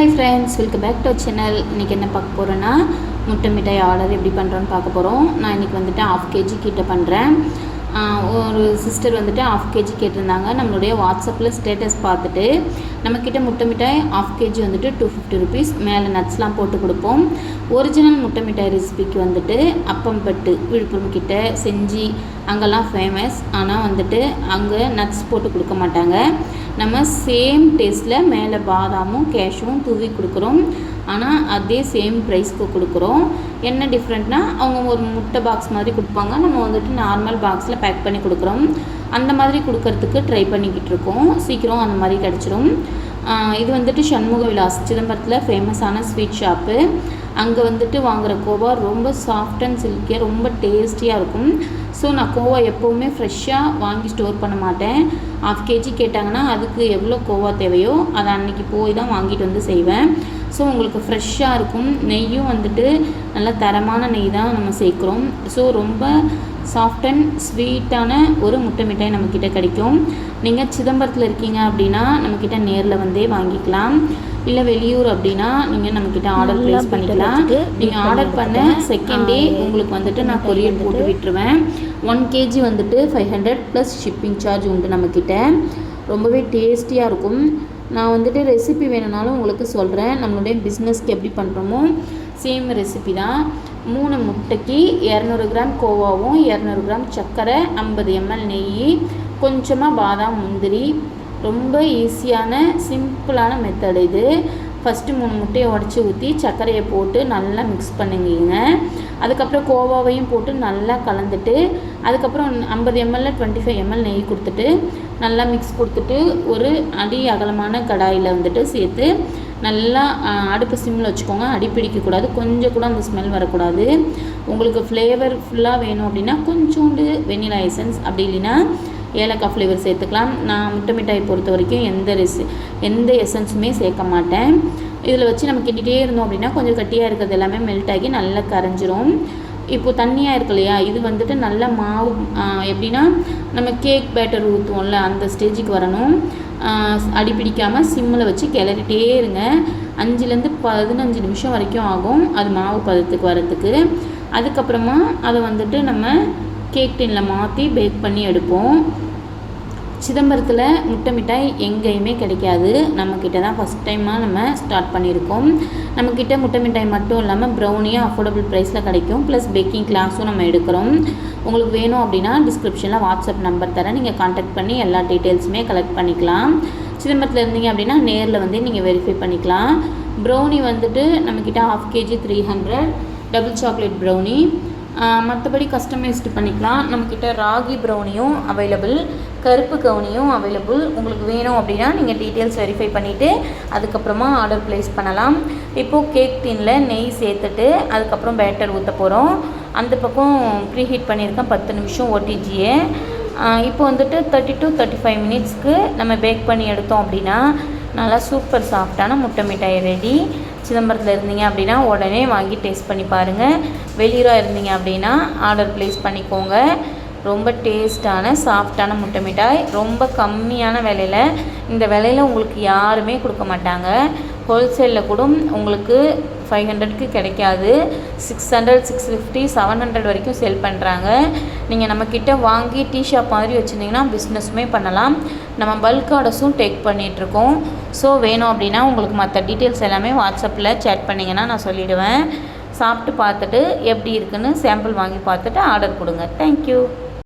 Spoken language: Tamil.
Hi friends welcome back to channel இன்றைக்கி என்ன பார்க்க போகிறேன்னா முட்டை மிட்டாய் ஆர்டர் எப்படி பண்ணுறோன்னு பார்க்க போகிறோம் நான் இன்றைக்கி வந்துட்டு ஆஃப் கேஜி கிட்ட பண்ணுறேன் ஒரு சிஸ்டர் வந்துட்டு ஆஃப் கேஜி கேட்டிருந்தாங்க. நம்மளுடைய வாட்ஸ்அப்பில் ஸ்டேட்டஸ் பார்த்துட்டு நம்மக்கிட்ட முட்டை மிட்டாய் ஆஃப் கேஜி வந்துட்டு டூ ஃபிஃப்டி ருபீஸ் மேலே நட்ஸ்லாம் போட்டு கொடுப்போம். ஒரிஜினல் முட்டை மிட்டாய் ரெசிபிக்கு வந்துட்டு அப்பம்பட்டு விழுப்புரம் கிட்ட செஞ்சி அங்கெல்லாம் ஃபேமஸ் ஆனால் வந்துட்டு அங்கே நட்ஸ் போட்டு கொடுக்க மாட்டாங்க. நம்ம சேம் டேஸ்ட்டில் மேலே பாதாமும் கேஷும் தூவி கொடுக்குறோம். ஆனால் அதே சேம் ப்ரைஸ்க்கு கொடுக்குறோம். என்ன டிஃப்ரெண்ட்னா அவங்க ஒரு முட்டை பாக்ஸ் மாதிரி கொடுப்பாங்க. நம்ம வந்துட்டு நார்மல் பாக்ஸில் பேக் பண்ணி கொடுக்குறோம். அந்த மாதிரி கொடுக்கறதுக்கு ட்ரை பண்ணிக்கிட்டு இருக்கோம். சீக்கிரம் அந்த மாதிரி கிடச்சிரும். இது வந்துட்டு சண்முக விலாஸ் சிதம்பரத்தில் ஃபேமஸான ஸ்வீட் ஷாப்பு அங்கே வந்துட்டு வாங்குகிற கோவா ரொம்ப சாஃப்ட் அண்ட் சில்கியாக ரொம்ப டேஸ்டியாக இருக்கும். ஸோ நான் கோவா எப்போவுமே ஃப்ரெஷ்ஷாக வாங்கி ஸ்டோர் பண்ண மாட்டேன். ஆஃப் கேஜி கேட்டாங்கன்னா அதுக்கு எவ்வளோ கோவா தேவையோ அதை அன்றைக்கி போய் தான் வாங்கிட்டு வந்து செய்வேன். ஸோ உங்களுக்கு ஃப்ரெஷ்ஷாக இருக்கும். நெய்யும் வந்துட்டு நல்ல தரமான நெய் தான் நம்ம சேர்க்குறோம். ஸோ ரொம்ப சாஃப்ட் அண்ட் ஸ்வீட்டான ஒரு முட்டை மிட்டாய் நம்மக்கிட்ட கிடைக்கும். நீங்கள் சிதம்பரத்தில் இருக்கீங்க அப்படின்னா நம்மக்கிட்ட நேரில் வந்தே வாங்கிக்கலாம். இல்லை வெளியூர் அப்படின்னா நீங்கள் நம்மக்கிட்ட ஆர்டர் ப்ளேஸ் பண்ணிக்கலாம். நீங்கள் ஆர்டர் பண்ண செகண்ட் டே உங்களுக்கு வந்துட்டு நான் கொரியர் போட்டு விட்டுருவேன் ஒன் கேஜி வந்துட்டு five hundred plus shipping charge உண்டு நம்மக்கிட்ட. ரொம்பவே டேஸ்டியாக இருக்கும். நான் வந்துட்டு ரெசிபி வேணும்னாலும் உங்களுக்கு சொல்கிறேன் நம்மளுடைய பிஸ்னஸ்க்கு எப்படி பண்ணுறோமோ சேம் ரெசிபி தான். மூணு முட்டைக்கு இரநூறு கிராம் கோவாவும் இரநூறு கிராம் சர்க்கரை ஐம்பது எம்எல் நெய் கொஞ்சமாக பாதாம் முந்திரி. ரொம்ப ஈஸியான சிம்பிளான மெத்தட் இது. ஃபஸ்ட்டு மூணு முட்டையை உடச்சி ஊற்றி சர்க்கரையை போட்டு நல்லா மிக்ஸ் பண்ணுங்க அதுக்கப்புறம் கோவாவையும் போட்டு நல்லா கலந்துட்டு அதுக்கப்புறம் ஐம்பது எம்எல்ல டுவெண்ட்டி ஃபைவ் எம்எல் நெய் கொடுத்துட்டு நல்லா மிக்ஸ் கொடுத்துட்டு ஒரு அடி அகலமான கடாயில் வந்துட்டு சேர்த்து நல்லா அடுப்பு சிம்மில் வச்சுக்கோங்க. அடி பிடிக்கக்கூடாது. கொஞ்சம் கூட அந்த ஸ்மெல் வரக்கூடாது. உங்களுக்கு ஃப்ளேவர் ஃபுல்லாக வேணும் அப்படின்னா கொஞ்சோண்டு வெனிலா எசன்ஸ் அப்படி இல்லைன்னா ஏலக்காய் ஃப்ளேவர் சேர்த்துக்கலாம். நான் முட்டை மிட்டாய் பொறுத்த வரைக்கும் எந்த ரெசி எந்த எசன்ஸுமே சேர்க்க மாட்டேன். இதில் வச்சு நம்ம கிண்டிகிட்டே இருந்தோம் அப்படின்னா கொஞ்சம் கட்டியாக இருக்கிறது எல்லாமே மெல்ட் ஆகி நல்லா கரைஞ்சிரும். இப்போது தண்ணியாக இருக்கு இல்லையா? இது வந்துட்டு நல்ல மாவு எப்படின்னா நம்ம கேக் பேட்டர் ஊற்றுவோம்ல அந்த ஸ்டேஜுக்கு வரணும். அடி பிடிக்காமல் சிம்மில் வச்சு கிளறிட்டே இருங்க. அஞ்சுலேருந்து பதினஞ்சு நிமிஷம் வரைக்கும் ஆகும். அது மாவு பதத்துக்கு வரத்துக்கு. அதுக்கப்புறமா அதை வந்துட்டு நம்ம கேக் டின்னில் மாற்றி பேக் பண்ணி எடுப்போம். சிதம்பரத்தில் முட்டை மிட்டாய் எங்கேயுமே கிடைக்காது. நம்மக்கிட்ட தான் ஃபஸ்ட் டைமாக நம்ம ஸ்டார்ட் பண்ணியிருக்கோம். நம்மக்கிட்ட முட்டை மிட்டாய் மட்டும் இல்லாமல் ப்ரௌனியும் அஃபோர்டபுள் ப்ரைஸில் கிடைக்கும். ப்ளஸ் பேக்கிங் கிளாஸும் நம்ம எடுக்கிறோம். உங்களுக்கு வேணும் அப்படின்னா டிஸ்கிரிப்ஷனில் வாட்ஸ்அப் நம்பர் தரேன். நீங்கள் காண்டாக்ட் பண்ணி எல்லா டீட்டெயில்ஸுமே கலெக்ட் பண்ணிக்கலாம். சிதம்பரத்தில் இருந்தீங்க அப்படின்னா நேரில் வந்து நீங்கள் வெரிஃபை பண்ணிக்கலாம். ப்ரௌனி வந்துட்டு நம்மக்கிட்ட half KG three hundred double chocolate brownie மற்றபடி கஸ்டமைஸ்டு பண்ணிக்கலாம். நம்மக்கிட்ட ராகி ப்ரௌனியும் அவைலபிள் கருப்பு கவுனியும் அவைலபிள் உங்களுக்கு வேணும் அப்படின்னா நீங்கள் டீட்டெயில்ஸ் வெரிஃபை பண்ணிவிட்டு அதுக்கப்புறமா ஆர்டர் ப்ளேஸ் பண்ணலாம். இப்போது கேக் டின்னில் நெய் சேர்த்துட்டு அதுக்கப்புறம் பேட்டர் ஊற்ற போகிறோம் அந்த பக்கம் ப்ரீ ஹீட் பண்ணியிருக்கேன் பத்து நிமிஷம் ஓடிஜியை இப்போ வந்துட்டு தேர்ட்டி டு தேர்ட்டி ஃபைவ் மினிட்ஸ்க்கு நம்ம பேக் பண்ணி எடுத்தோம் அப்படின்னா நல்லா சூப்பர் சாஃப்டான முட்டை மிட்டாய் ரெடி சிதம்பரத்தில் இருந்தீங்க அப்படின்னா உடனே வாங்கி டேஸ்ட் பண்ணி பாருங்கள் வெளியூராக இருந்தீங்க அப்படின்னா ஆர்டர் ப்ளேஸ் பண்ணிக்கோங்க. ரொம்ப டேஸ்ட்டான சாஃப்டான முட்டை மிட்டாய். ரொம்ப கம்மியான விலையில் இந்த விலையில் உங்களுக்கு யாருமே கொடுக்க மாட்டாங்க. ஹோல்சேலில் கூட உங்களுக்கு ஃபைவ் ஹண்ட்ரட்க்கு கிடைக்காது. Six hundred six fifty seven hundred வரைக்கும் செல் பண்ணுறாங்க நீங்கள் நம்மக்கிட்ட வாங்கி டீ ஷாப் மாதிரி வச்சுருந்தீங்கன்னா பிஸ்னஸுமே பண்ணலாம். நம்ம பல்க் ஆர்டர்ஸும் டேக் பண்ணிகிட்ருக்கோம் ஸோ வேணும் அப்படின்னா உங்களுக்கு மற்ற டீட்டெயில்ஸ் எல்லாமே வாட்ஸ்அப்பில் சேட் பண்ணிங்கன்னா நான் சொல்லிவிடுவேன் சாப்பிட்டு பார்த்துட்டு எப்படி இருக்குன்னு சாம்பிள் வாங்கி பார்த்துட்டு ஆர்டர் கொடுங்க. தேங்க்யூ